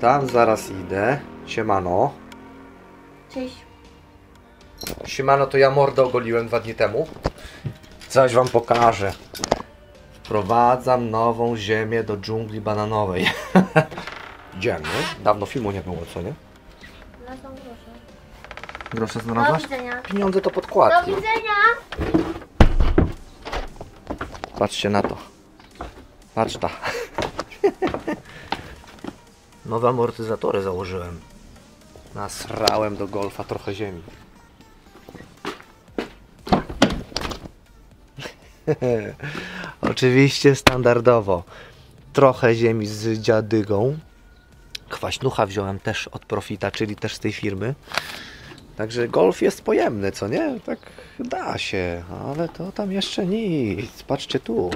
Tam zaraz idę. Siemano. Cześć. Siemano, to ja mordę ogoliłem dwa dni temu. Coś wam pokażę. Wprowadzam nową ziemię do dżungli bananowej. Idziemy. Dawno filmu nie było, co nie? Proszę. Grosze Do znalazłaś? widzenia. Pieniądze to Do podkładki. widzenia. Patrzcie na to. Patrz ta. Nowe amortyzatory założyłem. Nasrałem do golfa trochę ziemi. Oczywiście standardowo. Trochę ziemi z dziadygą. Kwaśnucha wziąłem też od Profita, czyli też z tej firmy. Także golf jest pojemny, co nie? Tak da się, ale to tam jeszcze nic. Patrzcie tu.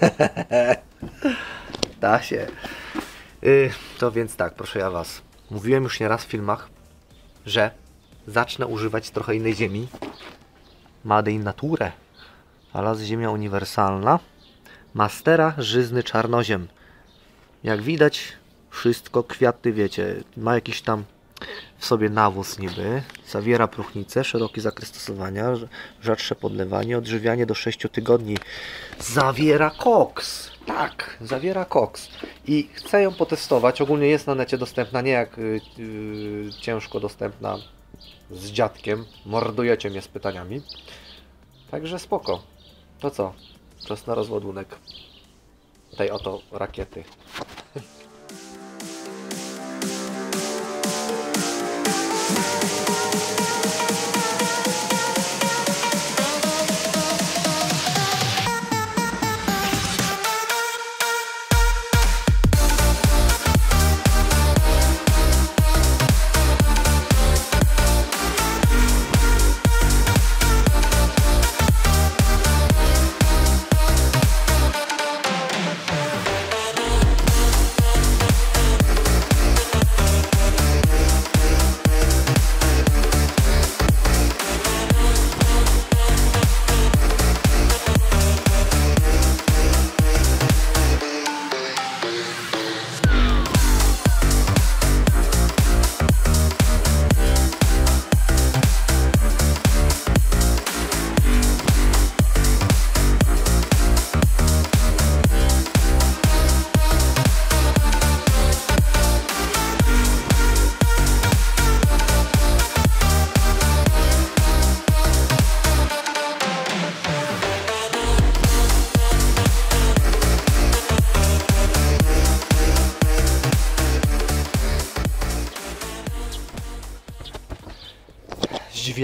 da się. Y, to więc tak, proszę ja Was. Mówiłem już nieraz w filmach, że zacznę używać trochę innej ziemi. Made in nature. A las ziemia uniwersalna. Mastera żyzny czarnoziem. Jak widać, wszystko kwiaty, wiecie, ma jakiś tam w sobie nawóz niby, zawiera próchnicę, szeroki zakres stosowania, rz- rzadsze podlewanie, odżywianie do 6 tygodni. Zawiera koks! Tak, zawiera koks. I chcę ją potestować. Ogólnie jest na necie dostępna, nie jak y, y, ciężko dostępna z dziadkiem. Mordujecie mnie z pytaniami. Także spoko. To co? Czas na rozładunek tej oto rakiety.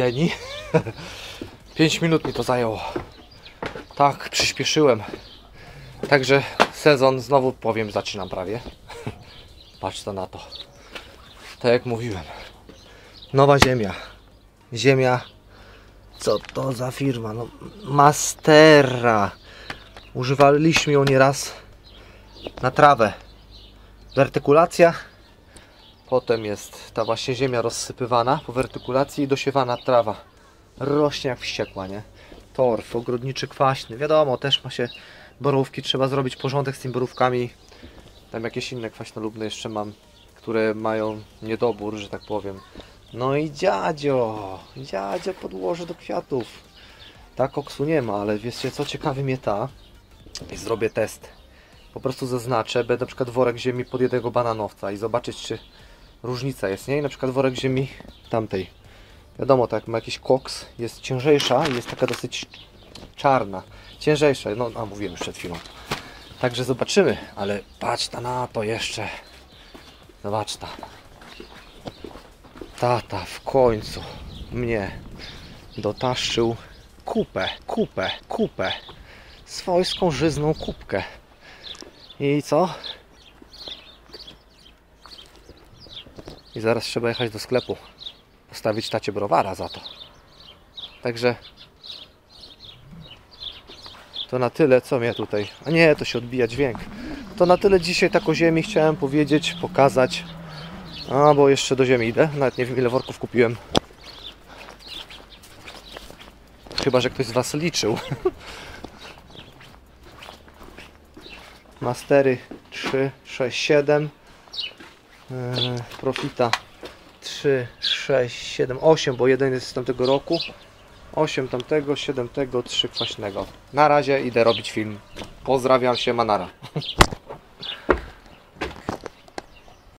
Zdziwieni. 5 minut mi to zajęło. Tak, przyspieszyłem. Także sezon znowu powiem zaczynam prawie. Patrz to na to. Tak jak mówiłem. Nowa ziemia. Ziemia. Co to za firma? No, Mastera. Używaliśmy ją nieraz na trawę. Wertykulacja. Potem jest ta właśnie ziemia rozsypywana po wertykulacji i dosiewana trawa. Rośnie jak wściekła, nie? Torf, ogrodniczy kwaśny. Wiadomo, też ma się borówki, trzeba zrobić porządek z tymi borówkami. Tam jakieś inne kwaśnolubne jeszcze mam, które mają niedobór, że tak powiem. No i dziadzio, dziadzio podłoże do kwiatów. Tak koksu nie ma, ale wiecie co ciekawy mnie ta i zrobię test. Po prostu zaznaczę, będę na przykład worek ziemi pod jednego bananowca i zobaczyć czy różnica jest, nie? I na przykład worek ziemi tamtej. Wiadomo, tak, ma jakiś koks, jest ciężejsza i jest taka dosyć czarna. Ciężejsza, no a mówiłem już przed chwilą. Także zobaczymy, ale patrz ta na to jeszcze. Zobacz ta. Tata w końcu mnie dotaszczył kupę, kupę, kupę. Swojską żyzną kubkę. I co? I zaraz trzeba jechać do sklepu. Postawić tacie browara za to. Także to na tyle, co mnie tutaj. A nie, to się odbija dźwięk. To na tyle dzisiaj tak o ziemi chciałem powiedzieć, pokazać. A, bo jeszcze do ziemi idę. Nawet nie wiem ile worków kupiłem. Chyba, że ktoś z Was liczył. Mastery 3, 6, 7. Yy, Profita 3, 6, 7, 8, bo jeden jest z tamtego roku. 8 tamtego, 7 tego, 3 kwaśnego. Na razie idę robić film. Pozdrawiam się, Manara.